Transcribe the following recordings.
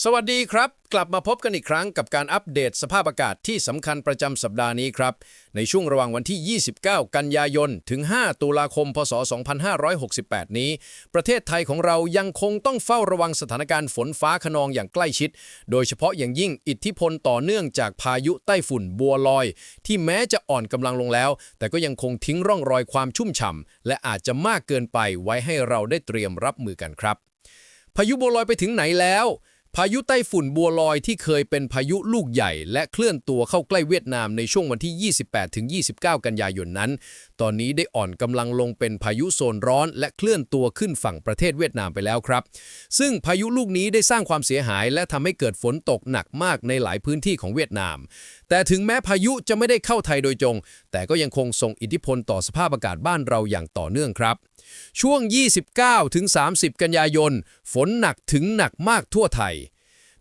สวัสดีครับ กลับมาพบกันอีกครั้งกับการอัปเดตสภาพอากาศที่สำคัญประจำสัปดาห์นี้ครับ ในช่วงระหว่างวันที่ 29 กันยายน ถึง 5 ตุลาคม พศ 2568 นี้ ประเทศไทยของเรายังคงต้องเฝ้าระวังสถานการณ์ฝนฟ้าขนองอย่างใกล้ชิด โดยเฉพาะอย่างยิ่งอิทธิพลต่อเนื่องจากพายุไต้ฝุ่นบัวลอย ที่แม้จะอ่อนกำลังลงแล้ว แต่ก็ยังคงทิ้งร่องรอยความชุ่มฉ่ำและอาจจะมากเกินไปไว้ให้เราได้เตรียมรับมือกันครับ พายุบัวลอยไปถึงไหนแล้ว พายุไต้ฝุ่นบัวลอยที่เคยเป็นพายุลูกใหญ่ และเคลื่อนตัวเข้าใกล้เวียดนามในช่วงวันที่ 28-29 กันยายนนั้น ตอนนี้ได้อ่อนกำลังลงเป็นพายุโซนร้อน และเคลื่อนตัวขึ้นฝั่งประเทศเวียดนามไปแล้วครับ ซึ่งพายุลูกนี้ได้สร้างความเสียหาย และทำให้เกิดฝนตกหนักมากในหลายพื้นที่ของเวียดนาม แต่ถึงแม้พายุจะไม่ได้เข้าไทยโดยตรงแต่ก็ยังคงส่งอิทธิพลต่อสภาพอากาศบ้านเราอย่างต่อเนื่องครับ ช่วง 29-30 กันยายน ฝนหนักถึงหนักมากทั่วไทย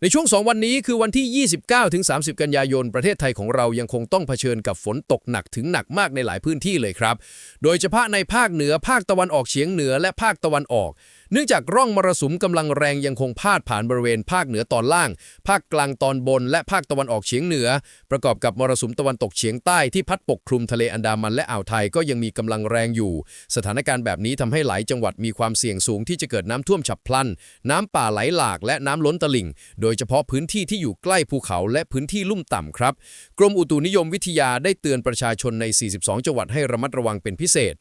ในช่วง 2 วันนี้คือวันที่ 29 ถึง 30 กันยายน ประเทศไทยของเรายังคงต้องเผชิญกับฝนตกหนักถึงหนักมากในหลายพื้นที่เลยครับ โดยเฉพาะในภาคเหนือภาคตะวันออกเฉียงเหนือและภาคตะวันออก เนื่องจากร่องมรสุมกำลังแรงยังคงพาดผ่านบริเวณภาคเหนือตอนล่าง ภาคกลางตอนบน และภาคตะวันออกเฉียงเหนือ ประกอบกับมรสุมตะวันตกเฉียงใต้ที่พัดปกคลุมทะเลอันดามันและอ่าวไทยก็ยังมีกำลังแรงอยู่ สถานการณ์แบบนี้ทำให้หลายจังหวัดมีความเสี่ยงสูงที่จะเกิดน้ำท่วมฉับพลัน น้ำป่าไหลหลากและน้ำล้นตลิ่ง โดยเฉพาะพื้นที่ที่อยู่ใกล้ภูเขาและพื้นที่ลุ่มต่ำครับ กรมอุตุนิยมวิทยาได้เตือนประชาชนใน 42 จังหวัดให้ระมัดระวังเป็นพิเศษ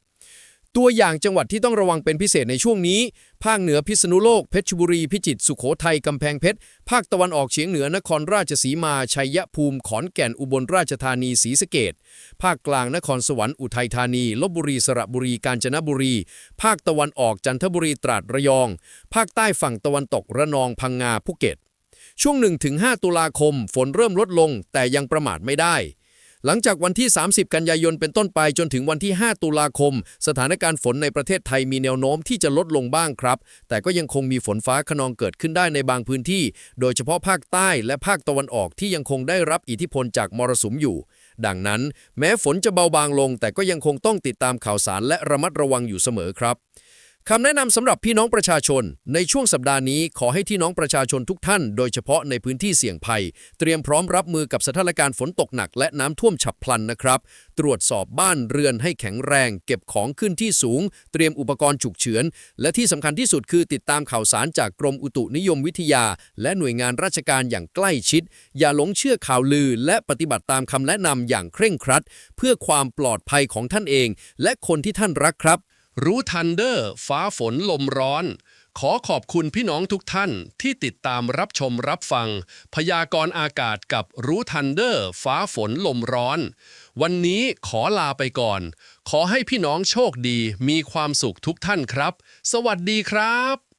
ตัวอย่างจังหวัดที่ต้องระวังเป็นพิเศษในช่วงนี้ ภาคเหนือพิษณุโลก เพชรบุรี พิจิตร สุโขทัย กำแพงเพชร ภาคตะวันออกเฉียงเหนือนครราชสีมา ชัยภูมิ ขอนแก่น อุบลราชธานีศรีสะเกดภาคกลางนครสวรรค์ อุทัยธานี ลบบุรี สระบุรี กาญจนบุรี ภาคตะวันออก จันทบุรี ตราด ระยอง ภาคใต้ฝั่งตะวันตก ระนอง พังงา ภูเก็ต ช่วง 1-5 ตุลาคม ฝนเริ่มลดลง แต่ยังประมาทไม่ได้ หลังจากวันที่ 30 กันยายนเป็นต้นไปจนถึงวันที่ 5 ตุลาคม สถานการณ์ฝนในประเทศไทยมีแนวโน้มที่จะลดลงบ้างครับ แต่ก็ยังคงมีฝนฟ้าขนองเกิดขึ้นได้ในบางพื้นที่ โดยเฉพาะภาคใต้และภาคตะวันออกที่ยังคงได้รับอิทธิพลจากมรสุมอยู่ ดังนั้น แม้ฝนจะเบาบางลง แต่ก็ยังคงต้องติดตามข่าวสารและระมัดระวังอยู่เสมอครับ คำแนะนำสำหรับพี่น้องประชาชน ในช่วงสัปดาห์นี้ขอให้ที่น้องประชาชนทุกท่าน โดยเฉพาะในพื้นที่เสี่ยงภัย เตรียมพร้อมรับมือกับสถานการณ์ฝนตกหนัก และน้ำท่วมฉับพลันนะครับ ตรวจสอบบ้านเรือนให้แข็งแรง เก็บของขึ้นที่สูง เตรียมอุปกรณ์ฉุกเฉินและที่สำคัญที่สุดคือติดตามข่าวสารจากกรมอุตุนิยมวิทยา และหน่วยงานราชการอย่างใกล้ชิด อย่าหลงเชื่อข่าวลือ และปฏิบัติตามคำแนะนำอย่างเคร่งครัด เพื่อความปลอดภัยของท่านเอง และคนที่ท่านรักครับ รู้ทันเดอร์ ฟ้าฝนลมร้อน ขอขอบคุณพี่น้องทุกท่านที่ติดตามรับชมรับฟัง พยากรณ์อากาศกับรู้ทันเดอร์ ฟ้าฝนลมร้อน วันนี้ขอลาไปก่อน ขอให้พี่น้องโชคดีมีความสุขทุกท่านครับ สวัสดีครับ